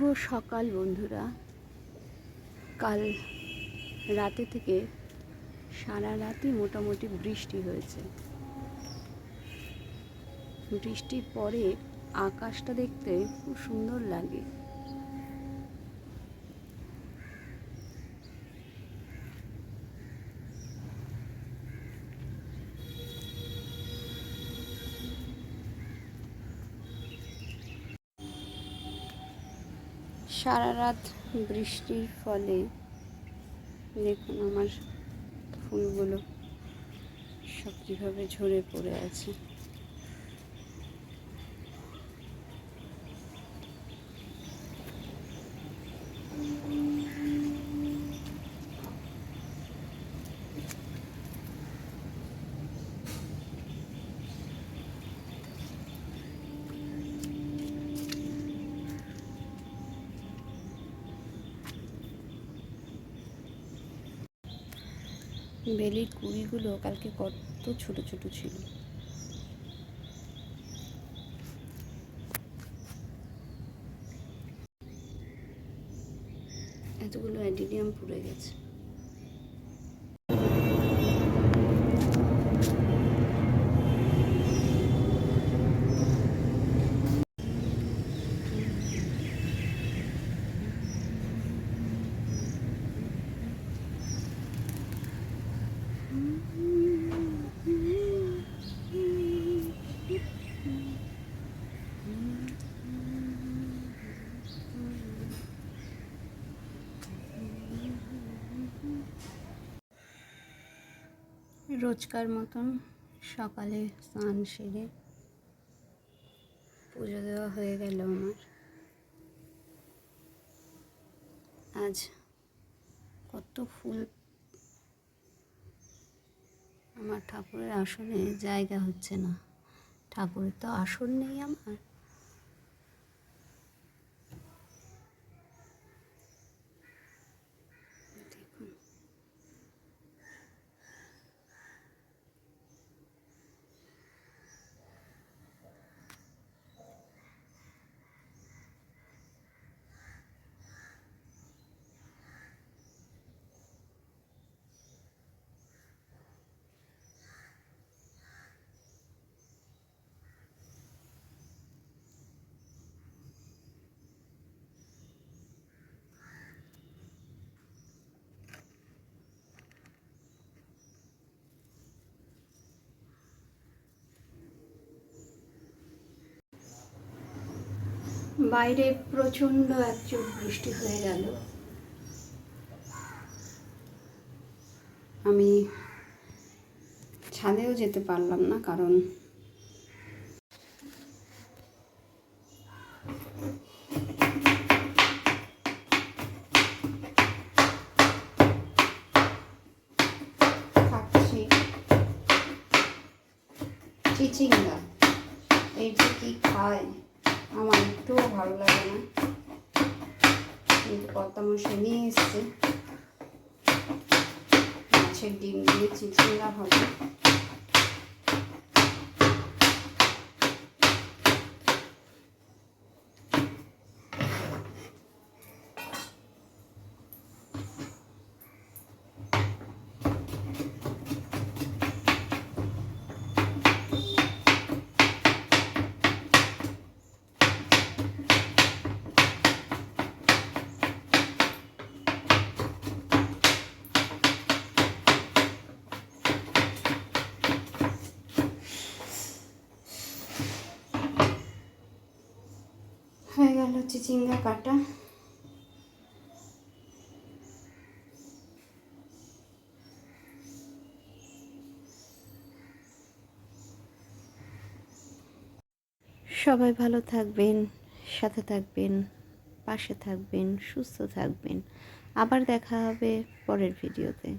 সকাল, বন্ধুরা। কাল রাতে থেকে সারা রাতই মোটামুটি বৃষ্টি হয়েছে। বৃষ্টির পরে আকাশটা দেখতে খুব সুন্দর লাগে। সারা রাত বৃষ্টির ফলে দেখুন আমার ফুলগুলো সব কীভাবে ঝরে পড়ে আছে। বেলির কুড়িগুলো কালকে কত ছোট ছোট ছিল। এতগুলো অ্যাডিডিয়াম পুড়ে গেছে। রোজকার মতন সকালে স্নান সেরে পুজো দেওয়া হয়ে গেল আমার। আজ কত ফুল আমার ঠাকুরের আসনে জায়গা হচ্ছে না। ঠাকুরের তো আসন নেই আমার। বাইরে প্রচণ্ড একচুট বৃষ্টি হয়ে গেল। আমি ছাদেও যেতে পারলাম না কারণ চিচিঙ্গা। এই যে কি খায়। আমার একটুও ভালো লাগে না। কিন্তু কর্তামশাই নিয়ে এসছে। মাছের ডিম দিয়ে চিচিঙ্গা হবে। হয়ে গেল চিচিঙ্গা কাটা। সবাই ভালো থাকবেন, সাথে থাকবেন, পাশে থাকবেন, সুস্থ থাকবেন। আবার দেখা হবে পরের ভিডিওতে।